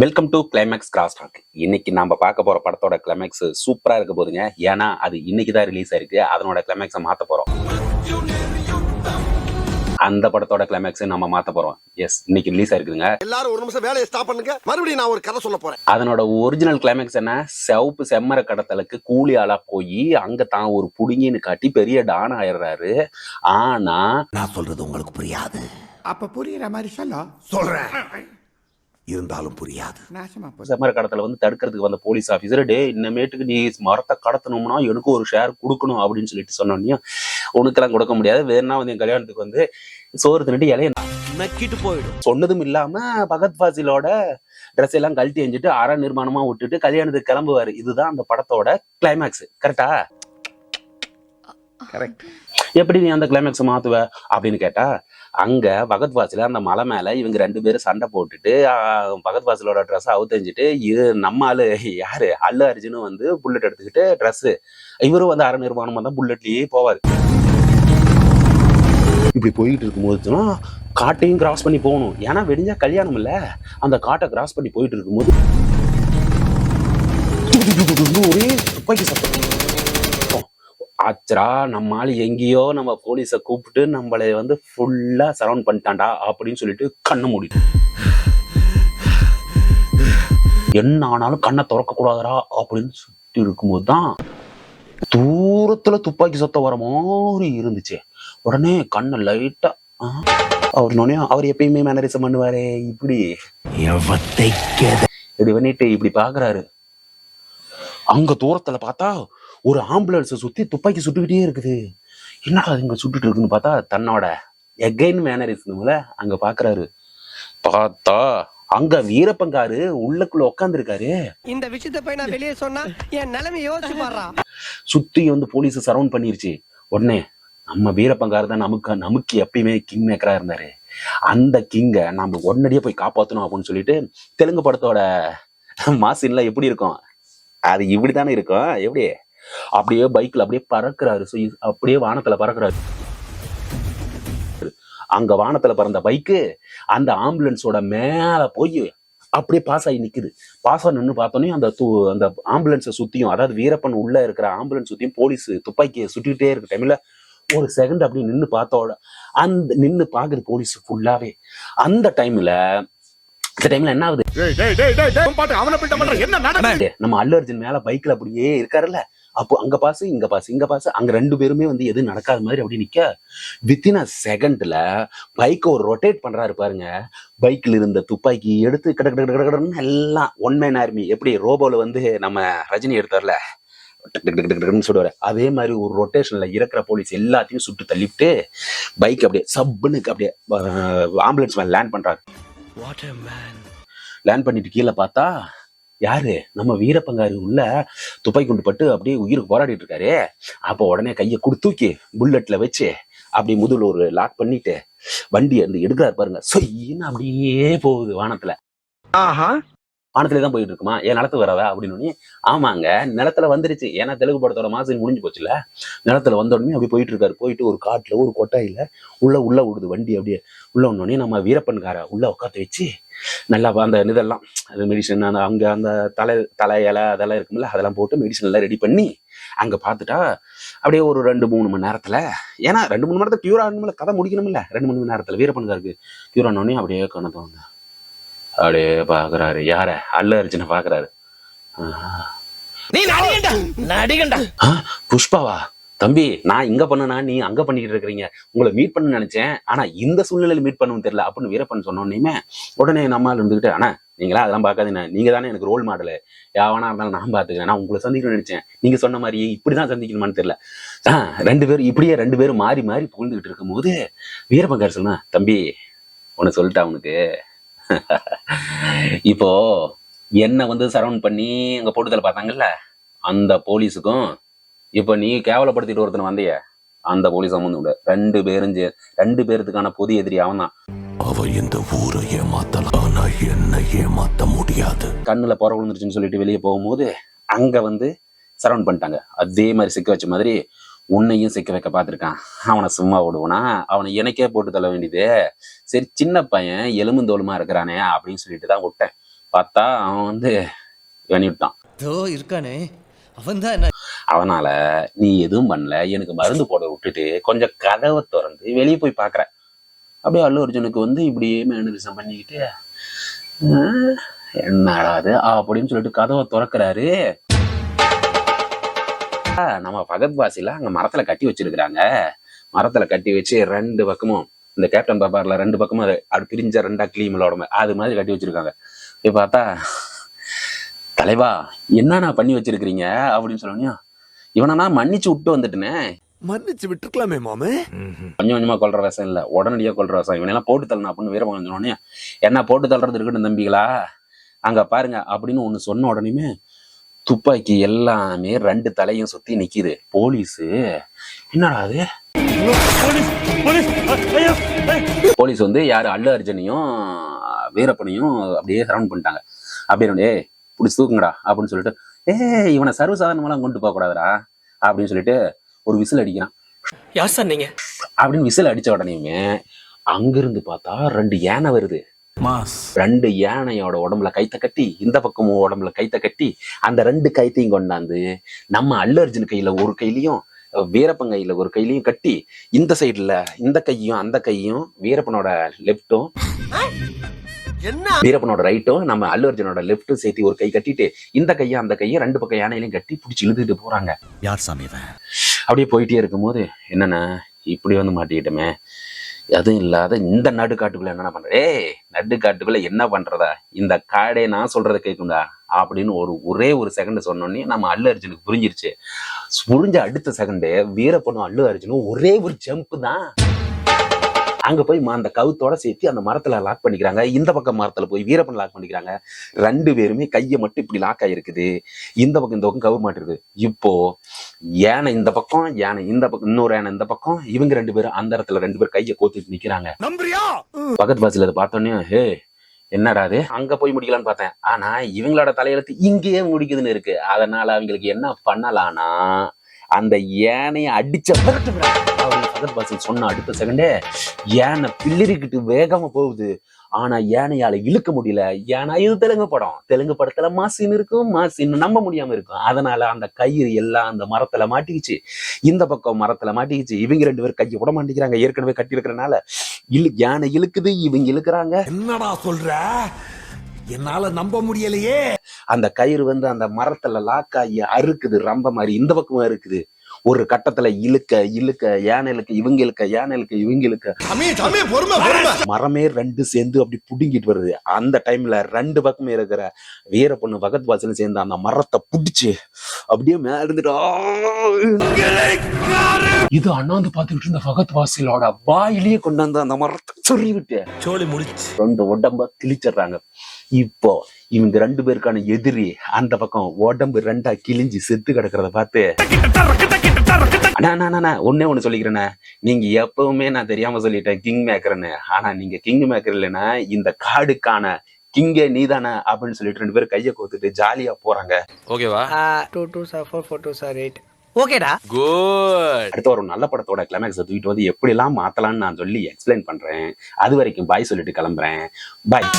Welcome to climax cross talk இன்னைக்கு நம்ம பார்க்க போற படத்தோட கிளைமேக்ஸ் சூப்பரா இருக்க போதுங்க. ஏன்னா அது இன்னைக்கு தான் ரிலீஸ் ஆயிருக்கு. அதனோட கிளைமேக்ஸை மாத்த போறோம். அந்த படத்தோட கிளைமேக்ஸ் நம்ம மாத்த போறோம். எஸ் இன்னைக்கு ரிலீஸ் ஆயிருக்குங்க எல்லாரும் ஒரு நிமிஷம் வேலையை ஸ்டாப் பண்ணுங்க. மறுபடியும் நான் ஒரு கதை சொல்ல போறேன். அதனோட ஒரிஜினல் கிளைமேக்ஸ் என்ன? சிவப்பு செம்மர கடத்தலுக்கு கூலி ஆளா போய் அங்க தான் ஒரு புடுங்கின்னு காட்டி பெரிய டான் ஆயிடுறாரு. ஆனா நான் சொல்றது உங்களுக்கு புரியாது. அப்ப புரியுற மாதிரி சொல்ல. சொல்றேன். இருந்தாலும் புரியாது. செம்மர கடத்தல வந்து தடுக்கிறதுக்கு வந்த போலீஸ் ஆஃபீஸர் டே இன்னமேட்டுக்கு நீ மரத்தை கடத்தணும்னா எனக்கு ஒரு ஷேர் கொடுக்கணும் அப்படின்னு சொல்லிட்டு சொன்னோன்னே உனக்கெல்லாம் கொடுக்க முடியாது. வேணா வந்து என் கல்யாணத்துக்கு வந்து சோறு தின்னுட்டு இலைய நக்கிட்டு போயிடும். சொன்னதும் இல்லாம பகத் ஃபாசிலோட ட்ரெஸ் எல்லாம் கழட்டி எஞ்சிட்டு அற நிர்மாணமா விட்டுட்டு கல்யாணத்துக்கு கிளம்புவாரு. இதுதான் அந்த படத்தோட கிளைமேக்ஸ் கரெக்டா கரெக்ட் எப்படி நீ அந்த கிளைமேக்ஸ் மாத்துவ அப்படின்னு கேட்டா அங்கே பகத் வாசில அந்த மலை மேலே இவங்க ரெண்டு பேரும் சண்டை போட்டுட்டு ஆஹ், பகத் வாசிலோட அவுத்தஞ்சிட்டு இது நம்ம ஆளு யாரு? அல்லு அர்ஜுனும் வந்து புல்லட் எடுத்துக்கிட்டு ட்ரெஸ்ஸு இவரும் வந்து அரை நிர்மாணமா தான் புல்லட்லேயே போவார். இப்படி போயிட்டு இருக்கும்போது காட்டையும் கிராஸ் பண்ணி போகணும். ஏன்னா வெடிஞ்சா கல்யாணம் இல்லை. அந்த காட்டை கிராஸ் பண்ணி போயிட்டு இருக்கும்போது ஒரே துப்பாக்கி சத்தம். ஆச்சரா நம்ம ஆளு எங்கேயோ நம்ம போலீஸை கூப்பிட்டு நம்மளை வந்து ஃபுல்லா சரவுண்ட் பண்ணிட்டான்டா அப்படின்னு சொல்லிட்டு கண்ணை மூடிட்டு என்ன ஆனாலும் கண்ணை திறக்க கூடாதரா அப்படின்னு சுத்தி இருக்கும்போது தான் தூரத்துல துப்பாக்கி சத்தம் வர மாதிரி இருந்துச்சு. உடனே கண்ணை லைட்டா அவர் நோனே அவர் எப்பயுமே மேனரிசம் பண்ணுவாரே இப்படி. இப்படி பண்ணிட்டு இப்படி பாக்குறாரு. அங்க தூரத்துல பார்த்தா ஒரு ஆம்புலன்ஸ் சுத்தி துப்பாக்கி சுட்டுக்கிட்டே இருக்குது. என்னடா அது இங்க சுட்டுட்டு இருக்குன்னு பார்த்தா தன்னோட எகைன் மேனரிசம்ல அங்க பாக்குறாரு. பார்த்தா அங்க வீரப்பங்காரு உள்ளுக்குள்ள உட்காந்துருக்காரு இந்த விஷயத்தை போய் நான் வெளியே சொன்னா என் நிலைமை யோசிச்சு பாடுறா சுத்தி வந்து போலீஸ் சரவுண்ட் பண்ணிருச்சு. உடனே நம்ம வீரப்பங்காரு தான் நமக்கு நமக்கு எப்பயுமே கிங் மேக்கரா இருந்தாரு. அந்த கிங்க நம்ம உடனடியே போய் காப்பாத்தணும் அப்படின்னு சொல்லிட்டு தெலுங்கு படத்தோட மாசின்ல எப்படி இருக்கும்? அது இப்படித்தானே இருக்கும்? எப்படி? அப்படியே பைக்ல அப்படியே பறக்குறாரு. இது அப்படியே வானத்துல பறக்குறாரு. அங்க வானத்துல பறந்த பைக்கு அந்த ஆம்புலன்ஸோட மேல போய் அப்படியே பாஸ் ஆகி நிக்குது. பாஸ் ஆகி நின்று பார்த்தோன்னே அந்த து- அந்த ஆம்புலன்ஸை சுத்தியும் அதாவது வீரப்பன் உள்ள இருக்கிற ஆம்புலன்ஸ் சுத்தியும் போலீஸ் துப்பாக்கியை சுட்டுக்கிட்டே இருக்க டைம்ல ஒரு செகண்ட் அப்படி நின்று பார்த்தோட அந்த நின்று பாக்குது போலீஸ் ஃபுல்லாவே அந்த டைம்ல இந்த டைம்ல என்ன ஆகுது? நம்ம அல்லு அர்ஜுன் மேல பைக்ல அப்படியே இருக்காருல்ல. அப்போ அங்க பாஸ் இங்க பாஸ் இங்க பாஸ் அங்க ரெண்டு பேருமே வந்து எதுவும் நடக்காத மாதிரி அப்படி நிக்க. வித்தின் அ செகண்ட்ல பைக்கை ஒரு ரொட்டேட் பண்றாரு பாருங்க. பைக்ல இருந்த துப்பாக்கி எடுத்து கட கட கட கடன்னு எல்லாம் ஒன் மேன் ஆர்மி எப்படி ரோபோல வந்து நம்ம ரஜினி எடுத்தார்ல? சுடுவாரு அதே மாதிரி ஒரு ரொட்டேஷன்ல இருக்கிற போலீஸ் எல்லாத்தையும் சுட்டு தள்ளிவிட்டு பைக் அப்படியே சப்புன்னு அப்படியே ஆம்புலன்ஸ் மேல லேண்ட் பண்றாரு. லேண்ட் பண்ணிட்டு கீழே பார்த்தா யாரு? நம்ம வீரப்பங்காரு உள்ள துப்பாக்கி குண்டு பட்டு அப்படியே உயிருக்கு போராடிட்டு இருக்காரு. அப்போ உடனே கையை குடு தூக்கி புல்லட்ல வச்சு அப்படியே முதுகுல ஒரு லாக் பண்ணிட்டு வண்டி வந்து எடுக்கிறாரு பாருங்க. சொய்யின்னு அப்படியே போகுது வானத்துல. வானத்துல தான் போயிட்டு இருக்குமா என் நிலத்து வரவா? அப்படின்னு ஆமாங்க நிலத்துல வந்துருச்சு. ஏன்னா தெலுங்கு படத்தோட மாசம் முடிஞ்சு போச்சுல நிலத்துல வந்த உடனே அப்படி போயிட்டு இருக்காரு போயிட்டு ஒரு காட்டுல ஒரு கொட்டாயில உள்ள உள்ள விடுது வண்டி அப்படியே. உள்ள உடனே நம்ம வீரப்பன்கார உள்ள உட்காந்து வச்சு நல்லா அந்த இதெல்லாம் அது மெடிசன் அந்த அங்க அந்த தலை தலை இலை அதெல்லாம் இருக்கும்ல அதெல்லாம் போட்டு மெடிசன் எல்லாம் ரெடி பண்ணி அங்க பார்த்துட்டா அப்படியே ஒரு ரெண்டு மூணு மணி நேரத்துல ஏன்னா ரெண்டு மூணு மணி நேரத்துல பியூர் ஆகணும்ல கதை முடிக்கணும்ல. ரெண்டு மூணு மணி நேரத்துல வீரப்பனுக்கு பியூர் ஆனோடனே அப்படியே கணக்கு வந்தேன் அப்படியே பாக்குறாரு. யார? அல்ல அர்ஜுனை பாக்குறாரு. ஆஹ். நீ நடிகண்டா நடிகண்டா புஷ்பாவா? தம்பி நான் இங்க பண்ணனா நீ அங்க பண்ணிக்கிட்டு இருக்கிறீங்க. உங்களை மீட் பண்ண நினைச்சேன். ஆனா இந்த சூழ்நிலையில மீட் பண்ணவும் தெரியல. அப்படின்னு வீரப்பன் சொன்னோன்னே உடனே நம்மால் இருந்துகிட்டு அண்ணா நீங்களா அதெல்லாம் பார்க்காதீங்க. நீங்க தானே எனக்கு ரோல் மாடலு யாவனா இருந்தாலும் நான் பாத்துக்கிறேன் நான் உங்களை சந்திக்கணும்னு நினைச்சேன். நீங்க சொன்ன மாதிரி இப்படிதான் சந்திக்கணுமான்னு தெரியல. ஆ, ரெண்டு பேரும் இப்படியே ரெண்டு பேரும் மாறி மாறி புகழ்ந்துகிட்டு இருக்கும்போது வீரப்பங்கார் சொன்னா தம்பி உன்னை சொல்லிட்டா உனக்கு. இப்போ என்னை வந்து சரவுண்ட் பண்ணி அங்க போட்டுதல பார்த்தாங்கல்ல அந்த போலீஸுக்கும் இப்போ நீ கேவலப்படுத்திட்டு ஒருத்தன் வந்திய அந்த போலீஸ் சம்மந்தம் உண்டு ரெண்டு பேரும் ரெண்டு பேர்த்துக்கான பொது எதிரி அவன் தான். அவ இந்த ஊரை ஏமாத்தலாம் ஆனா என்ன ஏமாத்த முடியாது. கண்ணுல புற விழுந்துருச்சுன்னு சொல்லிட்டு வெளியே போகும்போது அங்க வந்து சரவுண்ட் பண்ணிட்டாங்க. அதே மாதிரி சிக்க வச்ச மாதிரி உன்னையும் சிக்க வைக்க பார்த்துருக்கான். அவனை சும்மா விடுவனா? அவனை எனக்கே போட்டு தள்ள வேண்டியது. சரி சின்ன பையன் எலும்புந்தோலுமா இருக்கிறானே அப்படின்னு சொல்லிட்டு தான் விட்டேன். பார்த்தா அவன் வந்து வெளியிட்டான் தோ இருக்கானே. அவன் தான் அதனால நீ எதுவும் பண்ணல. எனக்கு மருந்து போட விட்டுட்டு கொஞ்சம் கதவை திறந்து வெளியே போய் பார்க்குற அப்படியே அல்லு அர்ஜுனுக்கு வந்து இப்படியே மேனரிசம் பண்ணிக்கிட்டு "ஆஹ், என்னடா அது அப்படின்னு சொல்லிட்டு கதவை திறக்கிறாரு. நம்ம பகத் வாசில அங்க மரத்துல கட்டி வச்சிருக்கிறாங்க. மரத்துல கட்டி வச்சு ரெண்டு பக்கமும் இந்த கேப்டன் பாப்பார்ல ரெண்டு பக்கமும் அது பிரிஞ்ச ரெண்டா கிளீமலோட அது மாதிரி கட்டி வச்சிருக்காங்க. போய் பார்த்தா தலைவா என்னண்ணா பண்ணி வச்சிருக்கிறீங்க? அப்படின்னு சொன்னோன்னே இவனை நான் மன்னிச்சு விட்டு வந்துட்டேனே. மன்னிச்சு விட்டுருக்கலாமே மாமே. கொஞ்சம் கொஞ்சமா கொல்ற விஷம் இல்ல. உடனடியா கொல்ற விஷம் இவனெல்லாம் போட்டு தள்ளணும் அப்படின்னு வீரமகன் சொன்னோடனே என்ன போட்டு தள்ளுறது இருக்கட்டும் தம்பிகளா. அங்க பாருங்க அப்படின்னு ஒண்ணு சொன்ன உடனேமே துப்பாக்கி எல்லாமே ரெண்டு தலையும் சுத்தி நிக்குது. போலீஸு என்னடா அது? போலீஸ் வந்து யாரு? அல்லு அர்ஜுனையும் வீரப்பனையும் அப்படியே சரவுண்ட் பண்ணிட்டாங்க. அப்படியே பிடிச்சி தூக்குங்கடா அப்படின்னு சொல்லிட்டு ஏய் இவனை சர்வசாதாரணமெல்லாம் கொண்டு போக கூடாதுடா அப்படின்னு சொல்லிட்டு ஒரு விசில் அடிக்கிறான். யார் சார் நீங்க? அப்படின்னு விசில் அடிச்ச உடனேயுமே அங்கிருந்து பார்த்தா ரெண்டு யானை வருது. ரெண்டு யானையோட உடம்புல கைத்த கட்டி இந்த பக்கமும் உடம்புல கைத்த கட்டி அந்த ரெண்டு கைத்தையும் கொண்டாந்து நம்ம அல்லு அர்ஜுன் கையில ஒரு கையிலையும் வீரப்பன் கையில ஒரு கையிலையும் கட்டி இந்த சைடுல இந்த கையும் அந்த கையும் வீரப்பனோட லெஃப்ட்டும் என்ன? வீரப்பனோட ரைட்டும் நம்ம அல்லு அர்ஜுனோட லெஃப்ட்டும் சேர்த்து ஒரு கை கட்டிட்டு இந்த கையும் அந்த கையும் ரெண்டு பக்கம் யானையிலையும் கட்டி பிடிச்சி இழுத்துட்டு போறாங்க. யார் சாமி அப்படியே போயிட்டே இருக்கும்போது என்னண்ணா இப்படி வந்து மாட்டிக்கிட்டோமே. அதுவும் இல்லாத இந்த நடுக்காட்டுக்குள்ள என்ன பண்ற? ஏய் நடுக்காட்டுக்குள்ள என்ன பண்றதா? இந்த காடே நான் சொல்றதை கேட்குண்டா அப்படின்னு ஒரு ஒரே ஒரு செகண்ட் சொன்னோடனே நம்ம அல்லு அர்ஜுனுக்கு புரிஞ்சிருச்சு. புரிஞ்ச அடுத்த செகண்டே வீரப்பனும் அல்லு அர்ஜுனும் ஒரே ஒரு ஜம்ப் தான். அங்க போய் அந்த கவுத்தோட சேர்த்து அந்த மரத்துல லாக் பண்ணிக்கிறாங்க. இந்த பக்கம் மரத்துல போய் வீரப்பன் லாக் பண்ணிக்கிறாங்க. ரெண்டு பேருமே கையை மட்டும் இப்படி லாக் ஆயிருக்குது. இந்த பக்கம் இந்த பக்கம் கவு மாட்டிருக்கு இப்போ யானை இந்த பக்கம் யானை இந்த பக்கம் இன்னொரு யானை இந்த பக்கம் இவங்க ரெண்டு பேரும் அந்த இடத்துல ரெண்டு பேரும் கையை கோத்திட்டு நிக்கிறாங்க. பக்கத்து பாசில அதை பார்த்தோன்னே ஹே என்னடா அது அங்க போய் முடிக்கலாம்னு பார்த்தேன். ஆனா இவங்களோட தலையெழுத்து இங்கேயே முடிக்குதுன்னு இருக்கு. அதனால அவங்களுக்கு என்ன பண்ணலாம்னா அந்த யானையை அடிச்ச பக்கத்து பாசில் சொன்ன அடுத்த செகண்டே யானை பிள்ளிரிக்கிட்டு வேகமா போகுது. ஆனா யானையால இழுக்க முடியல. ஏன்னா இது தெலுங்கு படம். தெலுங்கு படத்துல மாசின் இருக்கும் மாசின் நம்ப முடியாம இருக்கும். அதனால அந்த கயிறு எல்லாம் அந்த மரத்துல மாட்டிக்கிச்சு. இந்த பக்கம் மரத்துல மாட்டிக்கிச்சு. இவங்க ரெண்டு பேரும் கையை விட மாட்டேங்கிறாங்க. ஏற்கனவே கட்டி இருக்கிறனால இழு யானை இழுக்குது இவங்க இழுக்கிறாங்க. என்னடா சொல்ற? என்னால நம்ப முடியலையே. அந்த கயிறு வந்து அந்த மரத்துல லாக் ஆகி அறுக்குது. ரம்ப மாதிரி இந்த பக்கமா இருக்குது. ஒரு கட்டத்துல இழுக்க இழுக்க யானை இழுக்க இவங்க இழுக்க யானை இழுக்க இவங்க இழுக்க. சாமி சாமி பொறுமை பொறுமை. மரமே ரெண்டு சேர்ந்து அப்படி புடுங்கிட்டு வருது. அந்த டைம்ல ரெண்டு பக்கமே இருக்கிற வீரப்பொண்ணு பகத் வாசலும் சேர்ந்து அந்த மரத்தை புடிச்சு அப்படியே மேல இருந்துட்டு! இது அண்ணாந்து பாத்துக்கிட்டு இருந்த பகத் வாசலோட வாயிலேயே கொண்டாந்து அந்த மரத்தை சொறி விட்டு சோழி முடிச்சு. ரெண்டு உடம்ப கிழிச்சிடுறாங்க. இப்போ இவங்க ரெண்டு பேருக்கான எதிரி அந்த பக்கம் உடம்பு ரெண்டா கிழிஞ்சு செத்து கிடக்கிறத பார்த்து அண்ணா அண்ணா, அண்ணா, அண்ணா ஒன்னே ஒண்ணு சொல்லிக்கிறேண்ணே. நீங்க எப்பவுமே நான் தெரியாம சொல்லிட்டேன். கிங் மேக்கர்னு ஆனா நீங்க கிங் மேக்கர் இல்லைன்னா இந்த காடுக்கான கிங்கே நீதானே அப்படின்னு சொல்லிட்டு ரெண்டு பேரும் கையை கோத்துட்டு ஜாலியா போறாங்க. ஓகேவா? Two two sir four four two sir eight ஓகேடா. குட் அடுத்த ஒரு நல்ல படத்தோட கிளைமேக்ஸை தூக்கிட்டு வந்து எப்படிலாம் மாத்தலாம்னு நான் சொல்லி எக்ஸ்பிளைன் பண்றேன். அது வரைக்கும் பாய் சொல்லிட்டு கிளம்புறேன். பாய்